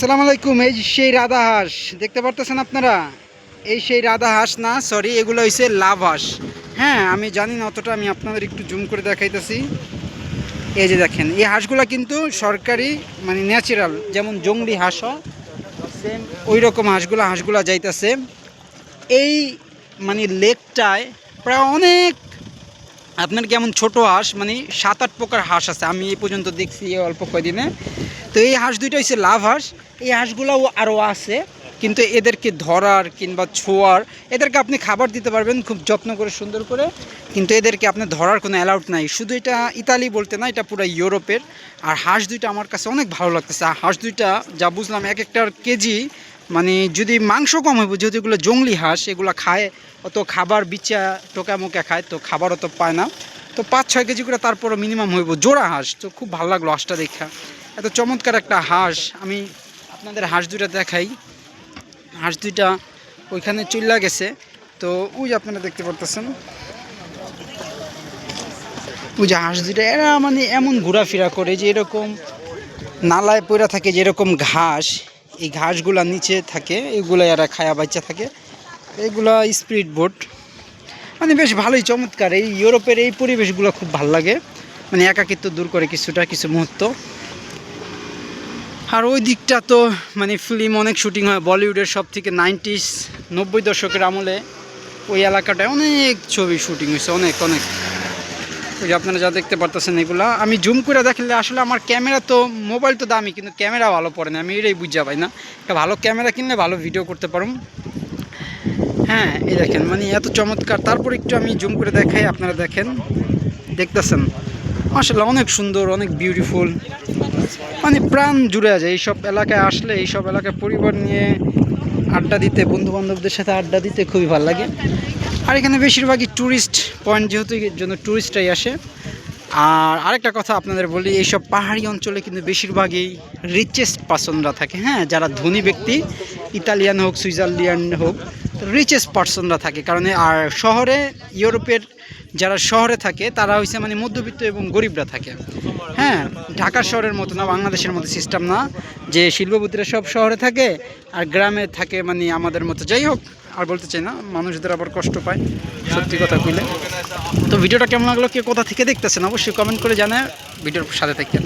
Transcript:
আসসালামু আলাইকুম, এই সেই রাধা হাঁস। দেখতে পারতেছেন আপনারা? এই সেই রাধা হাঁস না সরি এগুলো হইছে লাভ হাঁস। হ্যাঁ আমি জানি না অতটা, আমি আপনাদের একটু জুম করে দেখাইতেছি। এই যে দেখেন, এই হাঁসগুলো কিন্তু সরকারি মানে ন্যাচারাল যেমন জঙ্গলি হাঁস হয় সেম ওই রকম হাঁসগুলো হাঁসগুলো যাইতেছে। এই মানে লেকটায় প্রায় অনেক আপনার কেমন ছোট হাঁস? মানে সাত, আট প্রকার হাঁস আছে। আমি এই পর্যন্ত দেখছি অল্প কয়দিনে। তো এই হাঁস দুইটা হচ্ছে লাভ হাঁস। এই হাঁসগুলোও আরও আছে। কিন্তু এদেরকে ধরার কিংবা ছোঁয়ার, এদেরকে আপনি খাবার দিতে পারবেন খুব যত্ন করে, সুন্দর করে। কিন্তু এদেরকে আপনি ধরার কোনো অ্যালাউড নাই। শুধু এটা ইতালি বলতে না, এটা পুরো ইউরোপের। আর হাঁস দুইটা আমার কাছে অনেক ভালো লাগতেছে। হাঁস দুইটা, যা বুঝলাম, এক একটার কেজি মানে যদি মাংস কম হইব, যেহেতু এগুলো জঙ্গলি হাঁস, এগুলো খায়, অত খাবার বিচা টোকা মোকা খায়, তো খাবার অত পায় না। তো পাঁচ, ছয় কেজি করে তারপরও মিনিমাম হইব জোড়া হাঁস, তো খুব ভালো লাগল হাঁসটা দেখা। এত চমৎকার একটা হাঁস, আমি আপনাদের হাঁস দুইটা দেখাই। হাঁস দুইটা ওইখানে চল্লা গেছে, তো ওই যে আপনারা দেখতে পারতেছেন। ওই যে হাঁস দুইটা, এরা মানে এমন ঘোরাফেরা করে যে এরকম নালায় পড়ে থাকে যেরকম ঘাস। এই ঘাসগুলা নিচে থাকে এগুলো এরা খায়া বাচ্চা থাকে। এগুলা স্পিড বোট। মানে বেশ ভালোই চমৎকার। এই ইউরোপের এই পরিবেশগুলো খুব ভালো লাগে। মানে একাকিত্ব দূর করে কিছুটা, কিছু মুহূর্ত। আর ওই দিকটা তো মানে ফিল্ম অনেক শুটিং হয়। বলিউডের সব থেকে নাইনটিস, নব্বই দশকের আমলে ওই এলাকাটায় অনেক ছবি শুটিং হয়েছে, অনেক অনেক। ওই আপনারা যা দেখতে পারতেছেন এগুলা, আমি জুম করে দেখলে আসলে আমার ক্যামেরা তো, মোবাইল তো দামি, কিন্তু ক্যামেরা ভালো পড়ে না, আমি এটাই বুঝা পাই না। একটা ভালো ক্যামেরা কিনলে ভালো ভিডিও করতে পারুম। হ্যাঁ এই দেখেন মানে এত চমৎকার। তারপর একটু আমি জুম করে দেখাই, আপনারা দেখেন। দেখতেছেন আসলে অনেক সুন্দর, অনেক বিউটিফুল মানে প্রাণ জুড়ে যায় এইসব এলাকায় আসলে, এইসব এলাকায় পরিবার নিয়ে আড্ডা দিতে বন্ধু বান্ধবদের সাথে আড্ডা দিতে খুবই ভালো লাগে। আর এখানে বেশিরভাগই ট্যুরিস্ট পয়েন্ট যেহেতু জন্য ট্যুরিস্টরাই আসে। আর আরেকটা কথা আপনাদের বলি, এইসব পাহাড়ি অঞ্চলে কিন্তু বেশিরভাগই রিচেস্ট পার্সনরা থাকে হ্যাঁ? যারা ধনী ব্যক্তি, ইতালিয়ান হোক, সুইজারল্যান্ড হোক রিচেস্ট পার্সনরা থাকে। কারণ আর শহরে, ইউরোপের যারা শহরে থাকে, তারা হচ্ছে মানে মধ্যবিত্ত এবং গরিবরা থাকে। হ্যাঁ? ঢাকা শহরের মতো না, বাংলাদেশের মতো সিস্টেম না, যে শিল্পপতিরা সব শহরে থাকে, আর গ্রামে থাকে মানে আমাদের মতো। যাই হোক আর বলতে চাই না, মানুষদের আবার কষ্ট পায়, সত্যি কথা কইলে। তো ভিডিওটা কেমন লাগল, কে কোথা থেকে দেখতেছেন, অবশ্যই কমেন্ট করে জানায়, ভিডিওর সাথে থেকে